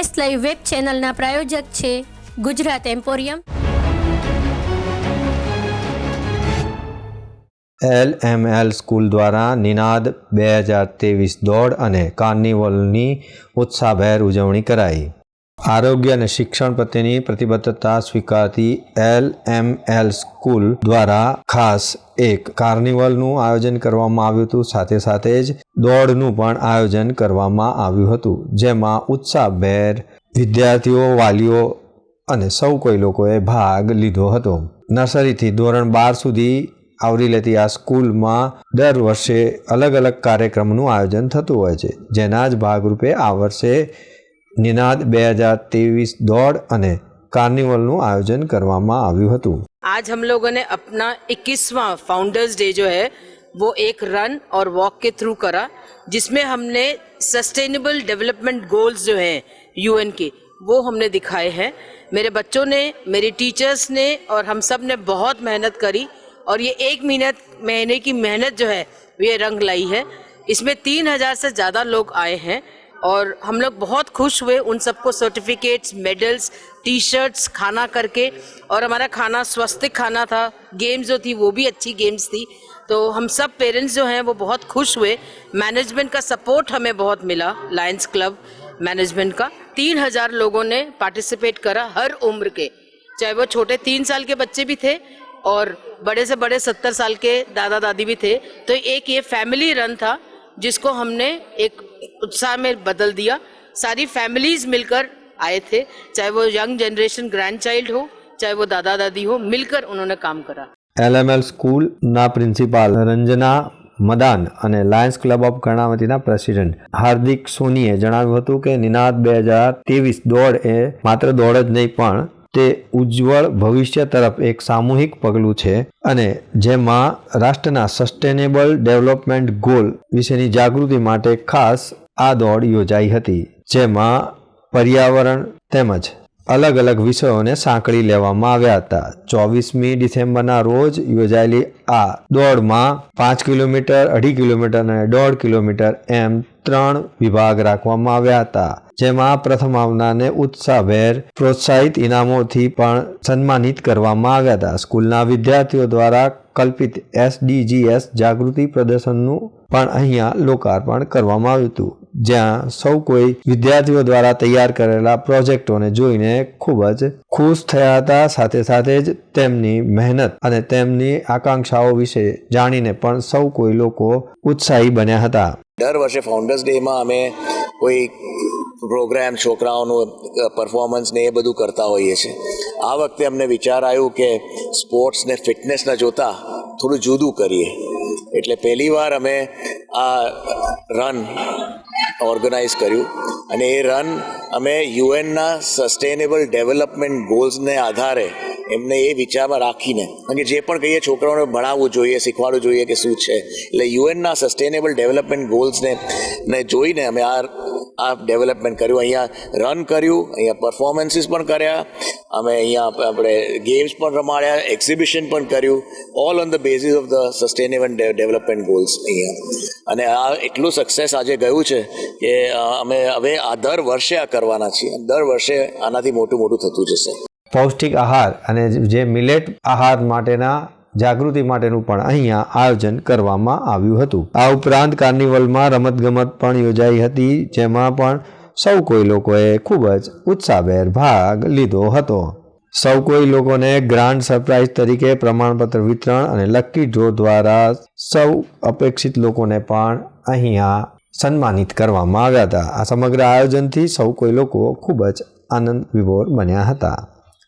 S live web ચેનલના પ્રાયોજક છે Gujarat emporium. L M L school દ્વારા નિનાદ બે હજાર ત્રેવીસ દોડ અને કાર્નિવલની ઉત્સાહભેર ઉજવણી કરાઈ. આરોગ્ય અને શિક્ષણ પ્રત્યેની પ્રતિબદ્ધતા સ્વીકારતી એલ એમ એલ સ્કૂલ દ્વારા ખાસ એક કાર્નિવલનું આયોજન કરવામાં આવ્યું હતું. સાથે સાથે જ દોડનું પણ આયોજન કરવામાં આવ્યું હતું, જેમાં ઉત્સાહભેર વિદ્યાર્થીઓ, વાલીઓ અને સૌ કોઈ લોકોએ ભાગ લીધો હતો. નર્સરીથી ધોરણ બાર સુધી આવરી લેતી આ સ્કૂલમાં દર વર્ષે અલગ અલગ કાર્યક્રમનું આયોજન થતું હોય છે, જેના જ ભાગરૂપે આ વર્ષે નિનાદ બે હજાર ત્રેવીસ દોડ અને કાર્નિવલનું આયોજન કરવામાં આવ્યું હતું आज हम लोगों ने अपना 21वां फाउंडर्स डे जो है वो एक रन और वॉक के थ्रू करा जिसमें हमने सस्टेनेबल डेवलपमेंट गोल्स जो हैं यूएन के वो हमने दिखाए हैं मेरे बच्चों ने मेरी टीचर्स ने और हम सब ने बहुत मेहनत करी और ये एक मिनट महीने की मेहनत जो है ये रंग लाई है इसमें तीन हजार से ज़्यादा लोग आए हैं और हम लोग बहुत खुश हुए उन सबको सर्टिफिकेट्स मेडल्स टी शर्ट्स खाना करके। और हमारा खाना स्वस्थिक खाना था। गेम्स जो थी वो भी अच्छी गेम्स थी। तो हम सब पेरेंट्स जो हैं वो बहुत खुश हुए। मैनेजमेंट का सपोर्ट हमें बहुत मिला लायंस क्लब मैनेजमेंट का। तीन हज़ार लोगों ने पार्टिसिपेट करा हर उम्र के। चाहे वो छोटे तीन साल के बच्चे भी थे और बड़े से बड़े सत्तर साल के दादा दादी भी थे। तो एक ये फैमिली रन था जिसको हमने एक उत्साह में बदल दिया सारी फैमिलीज मिलकर आए थे चाहे वो यंग जनरेशन ग्रैंड चाइल्ड हो चाहे वो दादा दादी हो मिलकर उन्होंने काम करा એલએમએલ સ્કૂલના પ્રિન્સિપાલ રંજના મદાન અને લાયન્સ ક્લબ ઓફ કર્ણાવતીના પ્રેસિડેન્ટ હાર્દિક સોનીએ જણાવ્યું હતું કે નિનાદ બે હજાર ત્રેવીસ દોડ એ માત્ર દોડ જ નહીં પણ તે ઉજ્જવળ ભવિષ્ય તરફ એક સામૂહિક પગલું છે અને જેમાં રાષ્ટ્રના સસ્ટેનેબલ ડેવલપમેન્ટ ગોલ વિશેની જાગૃતિ માટે ખાસ આ દોડ યોજાઈ હતી, જેમાં પર્યાવરણ તેમજ અલગ અલગ વિષયોને સાંકળી લેવામાં આવ્યા હતા. ચોવીસમી ડિસેમ્બરના રોજ યોજાયેલી આ દોડમાં પાંચ કિલોમીટર, અઢી કિલોમીટર અને દોઢ કિલોમીટર એમ ત્રણ વિભાગ રાખવામાં આવ્યા હતા. જેમાં પ્રથમ આવનારને ઉત્સાહભેર પ્રોત્સાહિત ઇનામોથી પણ સન્માનિત કરવામાં આવ્યા હતા. સ્કૂલના વિદ્યાર્થીઓ દ્વારા કલ્પિત એસડીજીએસ જાગૃતિ પ્રદર્શનનું પણ અહીંયા લોકાર્પણ કરવામાં આવ્યું હતું. જ્યાં સૌ કોઈ વિદ્યાર્થીઓ દ્વારા તૈયાર કરેલા પ્રોજેક્ટોને જોઈને ખૂબ જ ખુશ થયા હતા. સાથે સાથે જ તેમની મહેનત અને તેમની આકાંક્ષાઓ વિશે જાણીને પણ સૌ કોઈ લોકો ઉત્સાહી બન્યા હતા. દર વર્ષે ફાઉન્ડર્સ ડેમાં અમે કોઈ પ્રોગ્રામ છોકરાઓનું પરફોર્મન્સ ને એ બધું કરતા હોઈએ છીએ. આ વખતે અમને વિચાર આવ્યો કે સ્પોર્ટ્સને ફિટનેસને જોતા થોડું જુદું કરીએ. એટલે પહેલી વાર અમે આ રન ઓર્ગેનાઇઝ કર્યું અને એ રન અમે યુએનના સસ્ટેનેબલ ડેવલપમેન્ટ ગોલ્સને આધારે એમને એ વિચારમાં રાખીને કે જે પણ કહીએ છોકરાઓને ભણાવવું જોઈએ, શીખવાડવું જોઈએ કે શું છે, એટલે યુએનના સસ્ટેનેબલ ડેવલપમેન્ટ ગોલ્સને ને જોઈને અમે આ આ ડેવલપમેન્ટ કર્યું, અહીંયા રન કર્યું, અહીંયા પરફોર્મન્સીસ પણ કર્યા, અમે અહીંયા આપણે ગેમ્સ પણ રમાડ્યા એક્ઝિબિશન પણ કર્યું all on the basis of the sustainable development goals અહીંયા. અને આ એટલું સક્સેસ આજે ગયું છે કે અમે હવે આ દર વર્ષે આ કરવાના છીએ. દર વર્ષે આનાથી મોટું મોટું થતું જશે. પૌષ્ટિક આહાર અને જે મિલેટ આહાર માટેના જાગૃતિ માટેનું પણ અહીંયા આયોજન કરવામાં આવ્યું હતું. આ ઉપરાંત કાર્નિવલમાં રમતગમત પણ યોજાઈ હતી, જેમાં પણ સૌ કોઈ લોકોએ ખૂબ જ ઉત્સાહભેર ભાગ લીધો હતો. સૌ કોઈ લોકોને ગ્રાન્ડ સરપ્રાઇઝ તરીકે પ્રમાણપત્ર વિતરણ અને લકી ડ્રો દ્વારા સૌ અપેક્ષિત લોકોને પણ અહીંયા સન્માનિત કરવામાં આવ્યા હતા. આ સમગ્ર આયોજનથી સૌ કોઈ લોકો ખૂબ જ આનંદ વિભોર બન્યા હતા.